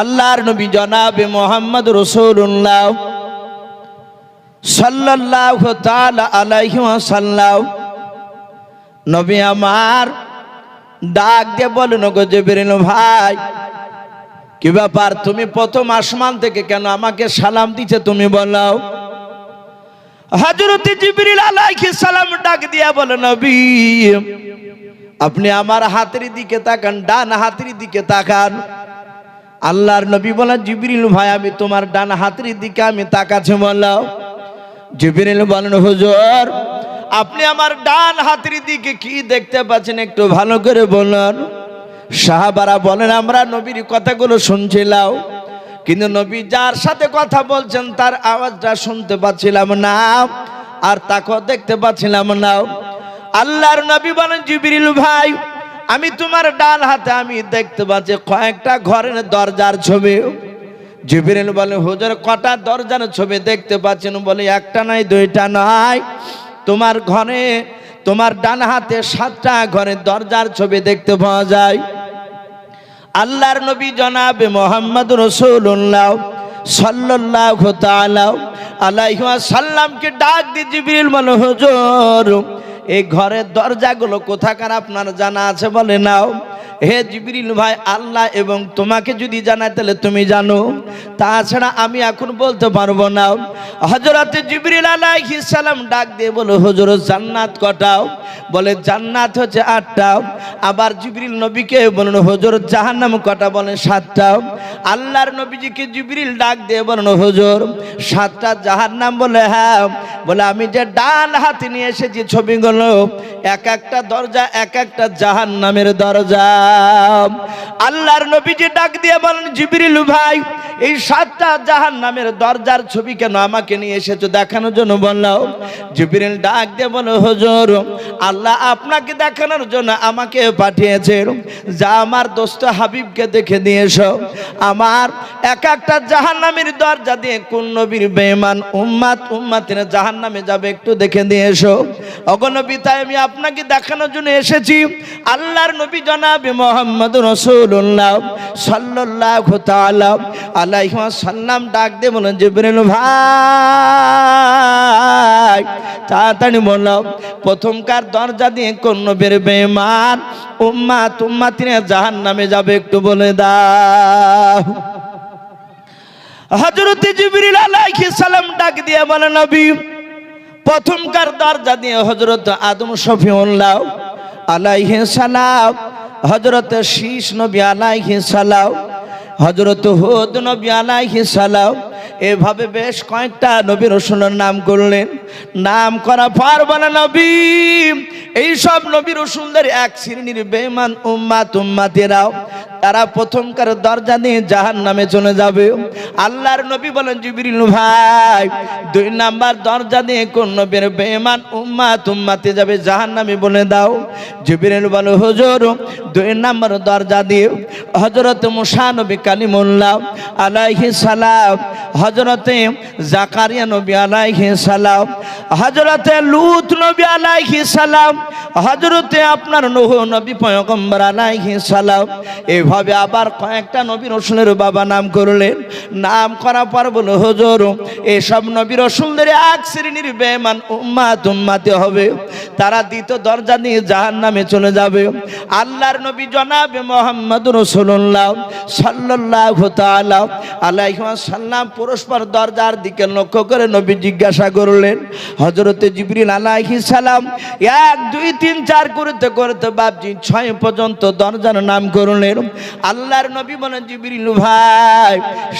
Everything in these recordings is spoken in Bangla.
আল্লাহর নবী জনাবে মোহাম্মদ রসুল্লাহ সাল্লাহ তালা আলাইহি সাল্লাম নবী আমার ডাক দিয়ে বলেন গো জেবেরিন ভাই, কি ব্যাপার? তুমি প্রথম আসমান থেকে কেন আমাকে সালাম দিছে তুমি বলাও? হজরত জিবরিল আলাইহিস সালাম ডাক দিয়া বলে, নবী, আপনি আমার হাতের দিকে তাকান, ডান হাতের দিকে তাকান। আল্লাহর নবী বলে, জিবরিল ভাই, আমি তোমার ডান হাতের দিকে আমি তাকাছে বললাম। জিবরিল বলেন হুজুর, আপনি আমার ডান হাতের দিকে কি দেখতে পাচ্ছেন একটু ভালো করে বলুন। সাহাবারা বলেন, আমরা নবীর কথাগুলো শুনছিলাম, কিন্তু নবী যার সাথে কথা বলছেন, তার আওয়াজটা শুনতে পাচ্ছিলাম না, আর তাকেও দেখতে পাচ্ছিলাম না। আল্লাহর নবী বলেন, জিবরিল ভাই আমি তোমার ডান হাতে আমি দেখতে পাচ্ছি, কয়েকটা ঘরের দরজার ছবি। জিবরিল বলে, হুজুর, কটা দরজার ছবি দেখতে পাচ্ছেন? বলে, একটা নাই, দুইটা নয় তোমার ঘরে, তোমার ডান হাতে সাতটা ঘরের দরজার ছবি দেখতে পাওয়া যায়। আল্লাহর নবী জনাবে মোহাম্মদ রসুল্লাহ সাল্লাহ আলাইহি সাল্লামকে ডাক দিয়ে জিবরিল বলে, হুজুর এই ঘরের দরজাগুলো কোথাকার আপনার জানা আছে বলে নাও। হে জিবরিল ভাই, আল্লাহ এবং তোমাকে যদি জানায়, তাহলে তুমি জানো। তাছাড়া আমি এখন বলতে পারব না। হজরতে জিবরিল আলাইহিস সালাম ডাক দিয়ে বলো, হুজুর, জান্নাত কটাও? বলে, জান্নাত হচ্ছে আটটা। আবার জিবরিল নবীকে বলেন, হুজুর, জাহান্নাম কটা? বলে সাতটা। আল্লাহর নবীজিকে জিবরিল ডাক দিয়ে বলেন, হুজুর, সাতটা জাহান্নাম? বলে হ্যাঁ। বলে, আমি যে ডান হাতে নিয়ে এসেছি ছবিগুলো, এক একটা দরজা, এক একটা জাহান্নামের দরজা। আল্লাহর নবীজি ডাক দিয়ে বলেন জিবরিল ভাই এই সাতটা জাহান্নামের দরজার ছবি কেন আমাকে নিয়ে এসেছ দেখানোর জন্য বললাম? জিবরিল ডাক দিয়ে বলো, হুজুর, আল্লাহ আপনাকে দেখানোর জন্য আমাকে পাঠিয়েছেন যা আমার দোস্ত হাবিবকে দেখে দিয়ে এসো। আমার এক একটা জাহান্নামের দরজা দিয়ে কোন নবীর বেমান উম্মাত উম্মাতিরা জাহান্নামে যাবে একটু দেখে দিয়ে এসো। অগনবী তাই আমি আপনাকে দেখানোর জন্য এসেছি। আল্লাহর নবী জনাবে মোহাম্মদ রসুল্লাহ সাল্লাহ আলাইহি সাল্লাম ডাক দিয়ে বলেন জিবরিল ভাই। তাড়াতাড়ি বললাম প্রথমকার দরজা দিয়ে কোন নবীর বেমান উম্মা, তুম্মা তিনি জাহান নামে যাবে, একটু বলে দাও। হজরত জিবরিল সালাম ডাক দিয়ে বলে, নবী, প্রথমকার দরজা দিয়ে হজরত আদম শফি শফিউল্লাহ আলাইহিস সালাম হজরত শীষ নবী আলাইহিস সালাম হজরত হুদ নবী আলাইহিস সালাম এভাবে বেশ কয়েকটা নবী রসুলের নাম করলেন। নাম করা পার না নবী, এইসব নবী রসুলদের এক শ্রেণির বেমান উম্মা তুম্মাতেরাও তারা প্রথমকার দরজা দিয়ে জাহান নামে চলে যাবে। আল্লাহর নবী বলেন, জিবরিল ভাই, দুই নাম্বার দরজা দিয়ে কোন নবীর বেমান উম্মা তুম্মাতে যাবে জাহান নামে বলে দাও। জিবরিল বলে, হুজুর, দুই নাম্বার দরজা দিয়ে হজরত মুসা নবী কালিমুল্লাহ আলাইহি সালাম হজরতে জাকারিয়া নবী আলাইহি সালাম হজরতে লুত নবী আলাইহি সালাম হজরতে আপনার নূহ নবী পয়গম্বর আলাইহি সালাম এভাবে আবার কয়েকটা নবী রসুলের বাবা নাম করলেন। নাম করা পর বলে হুজুর, এসব নবী রসুলদের এক শ্রেণির বেমান উম্মাত উম্মাতে হবে। তারা দ্বিতীয় দরজা দিয়ে জাহান নামে চলে যাবে। আল্লাহর নবী জনাবে মোহাম্মদ রসুল্লাহ সাল্লাহ তাআলা আলাইহি সাল্লাম পরস্পর দরজার দিকে লক্ষ্য করে নবী জিজ্ঞাসা করলেন হজরতে জিবরিল আলাইহি সালাম এক, দুই, তিন, চার করতে করতে বাপজি ছয় পর্যন্ত দরজার নাম করলেন। আল্লাহর নবী বলেন, জিবরিল, ভাই,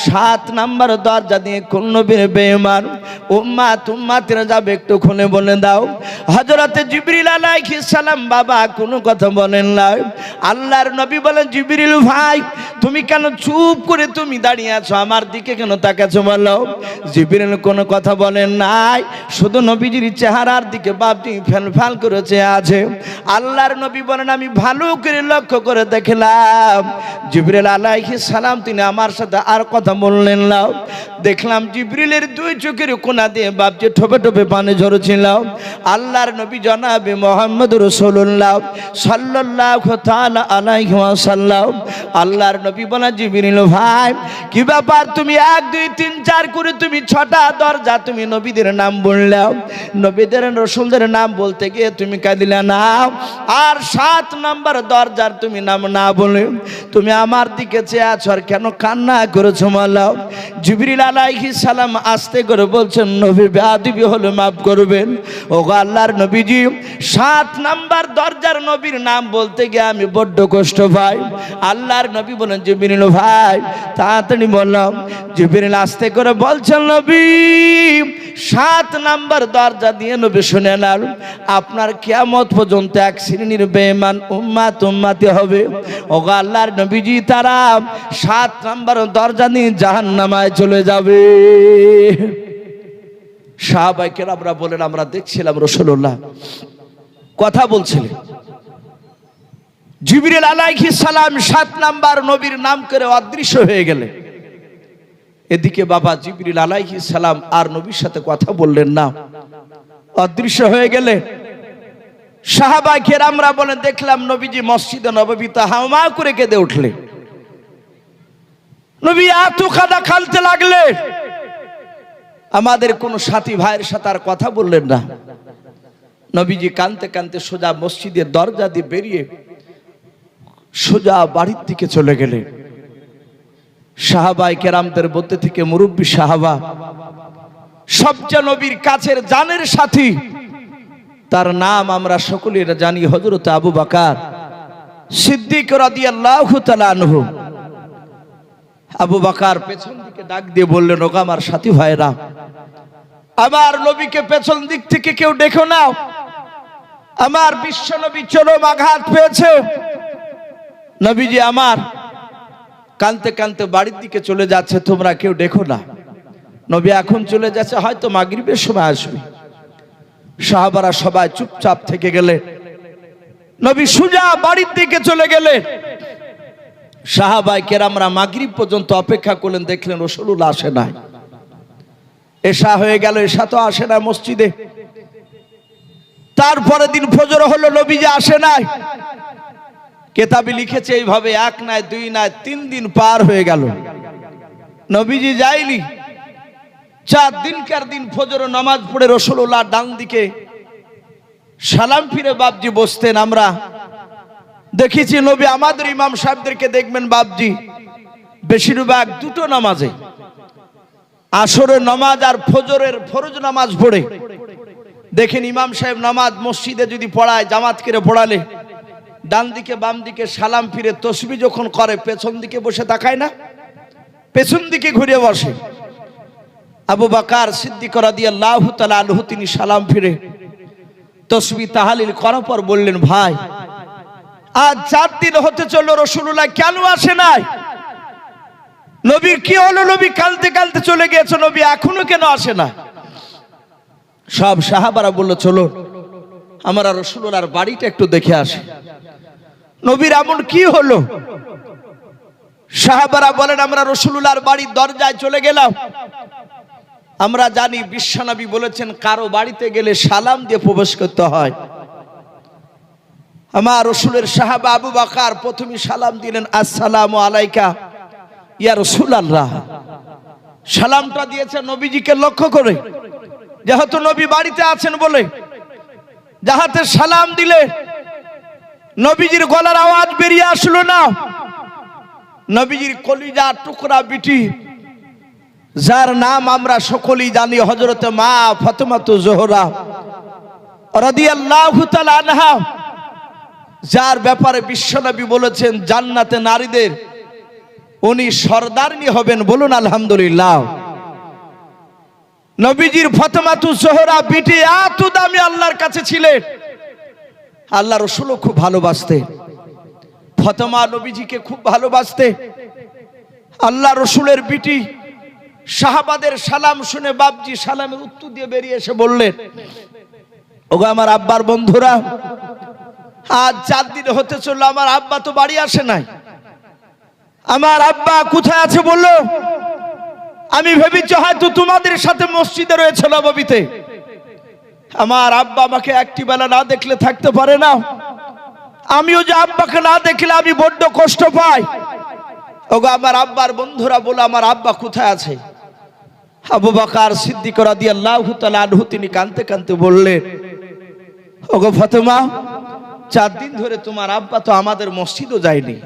সাত নাম্বার দরজা দিয়ে কোন নবীর বেমান উম্মা তুম্মা তেরা যাবে একটু খুলে বলে দাও। হজরতে জিবরিল আলাইহিস সালাম বাবা কোনো কথা বলেন না আল্লাহর নবী বলেন, জিবরিল, ভাই তুমি কেন চুপ করে তুমি দাঁড়িয়ে আছো? আমার দিকে কেন তাকাছো বলো? জিবরিল কোনো কথা বলেন নাই। শুধু নবীজির চেহারার দিকে বাপটি ফেল ফেল করেছে আছে আল্লাহর নবী বলেন, আমি ভালো করে লক্ষ্য করে দেখলাম। জিবরিল আলাইহি সালাম, তিনি আমার সাথে আর কথা বললেন না। দেখলাম জিবরিলের দুই চোখের কোনা দিয়ে বাপজি ঠোপে ঠোপে পানি ঝরছিল। আল্লাহর নবী জনাবে মোহাম্মদ রসুল্লাহ তাআলা আলাইহি ওয়াসাল্লাম। আল্লাহর নবী বলা জিবরিল ভাই, কি ব্যাপার? তুমি এক, দুই, তিন, চার করে তুমি ছটা দরজা তুমি নবীদের নাম বললাম নবীদের, রসুলদের নাম বলতে গিয়ে তুমি কাঁদিলে না। আর সাত নাম্বার দরজার তুমি নাম না বলে তুমি আমার দিকে চেয়ে আছো আর কেন কান্না করেছ মালাও জিবরিল আলাইহিস সালাম আস্তে করে বলছেন, নবী বেয়াদবি হলে মাফ করবেন। ও গো আল্লাহর নবীজি, সাত নাম্বার দরজার নবীর নাম বলতে গিয়ে আমি বড্ড কষ্ট পাই। আল্লাহর নবী বলেন জিবরিল ভাই, তাড়াতাড়ি বললাম, জিবরিল আস্তে করে বলছেন, নবী, সাত নাম্বার দরজা দিয়ে নবী শুনে নেন, আপনার কিয়ামত পর্যন্ত এক শ্রেণির বেমান উম্মাত উম্মাতে হবে। ও আল্লাহর নবীজি, তারা সাত নাম্বার দরজা নিয়ে জাহান্নামায় চলে যাবে। সাহাবাইকের আমরা বলেন, আমরা দেখছিলাম রসুল্লাহ কথা বলছিলেন। জিবরিল আলাইহিস সালাম সাত নাম্বার নবীর নাম করে অদৃশ্য হয়ে গেলে। এদিকে বাবা জিবরিল আলাইহিস সালাম আর নবীর সাথে কথা বললেন না। অদৃশ্য হয়ে গেলে সাহাবাইকের আমরা বলে, দেখলাম নবীজি মসজিদে নববীতে হাওমা করে কেঁদে উঠলে। নবী এত কাদা খালতে লাগলে। আমাদের কোন সাথী ভাইয়ের সাথে আর কথা বললেন না। নবীজি কানতে কানতে সোজা মসজিদের দরজা দিয়ে বেরিয়ে সোজা বাড়ির দিকে চলে গেলেন সাহাবাই কেরামদের মধ্যে থেকে মুরব্বী সাহাবা সবচেয়ে নবীর কাছের জানের সাথী, তার নাম আমরা সকলে জানি হজরত আবু বাকার সিদ্দিক আবু বাকার পেছন দিকে ডাক দিয়ে বললেন, ওগো আমার সাথী ভাইরা আমার নবীকে পেছন দিক থেকে কেউ দেখো না। আমার বিশ্ব নবী চরম আঘাত পেয়েছে। নবীজি আমার, কানতে কানতে বাড়ির দিকে চলে যাচ্ছে, তোমরা কেউ দেখো না। নবী এখন চলে যাচ্ছে, হয়তো মাগরিবের সময় আসবে। সাহাবারা সবাই চুপচাপ থেকে গেলে, নবী সুজা বাড়ির দিকে চলে গেলে, সাহাবাই কেরামরা মাগরিব পর্যন্ত অপেক্ষা করলেন, দেখলেন রসুল আসে না এসা হয়ে গেল এসা তো আসে না মসজিদে। তারপরে দিন ফজর হলো নবী যে আসে নাই। কেতাবি লিখেছে এইভাবে, এক নাই, দুই নাই, তিন দিন পার হয়ে গেল। নবীজি যায়নি চার দিনকার দিন ফজর নামাজ পড়ে রসুল্লাহ ডান দিকে সালাম ফিরে বাবজি বসতেন আমরা। দেখেছি নবী আমাদের ইমাম সাহেবদেরকে দেখবেন বাবজি বেশিরভাগ দুটো নামাজে আসরের নামাজ আর ফজরের ফরজ নামাজ পড়ে। দেখেন ইমাম সাহেব নামাজ মসজিদে যদি পড়ায়, জামাত করে পড়ালে ডান দিকে, বাম দিকে সালাম ফিরে, তসবি যখন করে, পেছন দিকে বসে তাকায় না? পেছন দিকে ঘুরে বসে। আবু বাকার সিদ্দিক দিয়ে আল্লাহ আলহু তিনি সালাম ফিরে। তসবি তাহালিল করার পর বললেন, ভাই, আজ চার দিন হতে চলল রসুল্লাহ কেন আসে নাই? নবী কি হলো? নবী কালতে কালতে চলে গিয়েছে, নবী এখনও কেন আসে না? সব সাহাবারা বলল চলো আমরা রসুল্লার বাড়িটা একটু দেখে আসি। নবীর এমন কি হলো? সাহাবারা বলেন, আমরা রসুল্লার বাড়ির দরজায় চলে গেলাম। আমরা জানি বিশ্বনবী বলেছেন, কারও বাড়িতে গেলে সালাম দিয়ে প্রবেশ করতে হয়। আমার রসুলের সাহাবা আবু বাকার প্রথমে সালাম দিলেন, আসসালাম আলাইকা, ইয়া রসুল আল্লাহ সালামটা দিয়েছে নবীজিকে লক্ষ্য করে। যেহেতু নবী বাড়িতে আছেন বলে, যাহাতে সালাম দিলে নবীজির গলার আওয়াজ বেরিয়ে আসলো না। নবীজির কলিজা টুকরা বিটি, যার নাম আমরা সকলেই জানি হজরতে মা ফতেমাতু জোহরা আনহা, যার ব্যাপারে বিশ্বনবী বলেছেন, জান্নাতে নারীদের উনি সর্দারনি হবেন বলুন আলহামদুলিল্লাহ। নবীজির ফতেমাতু জোহরা বিটি এত দামি আল্লাহর কাছে ছিলেন। আল্লাহ রসুলও খুব ভালোবাসতে, ফতেমা নবীজিকে খুব ভালোবাসতে, আল্লাহ রসুলের বিটি সাহাবাদের সালাম শুনে বাপজি সালামের উত্তর দিয়ে বেরিয়ে এসে বললেন, ওগো আমার আব্বার বন্ধুরা, আজ চার দিন হতে চলল, আমার আব্বা তো বাড়ি আসে নাই। আমার আব্বা কোথায় আছে বলল? আমি ভেবেছি হয়তো তোমাদের সাথে মসজিদে রয়েছে নবমীতে। আমার আব্বা আমাকে একটি বেলা না দেখলে থাকতে পারে না। আমিও যে আব্বাকে না দেখলে আমি বড্ড কষ্ট পাই। ওগো আমার আব্বার বন্ধুরা বলে, আমার আব্বা কোথায় আছে? আবু বাকার সিদ্দিক রাদি আল্লাহ আনহু তিনি কানতে কানতে বললেন, ওগো ফাতেমা, চার দিন ধরে তোমার আব্বা তো আমাদের মসজিদও যায়নি।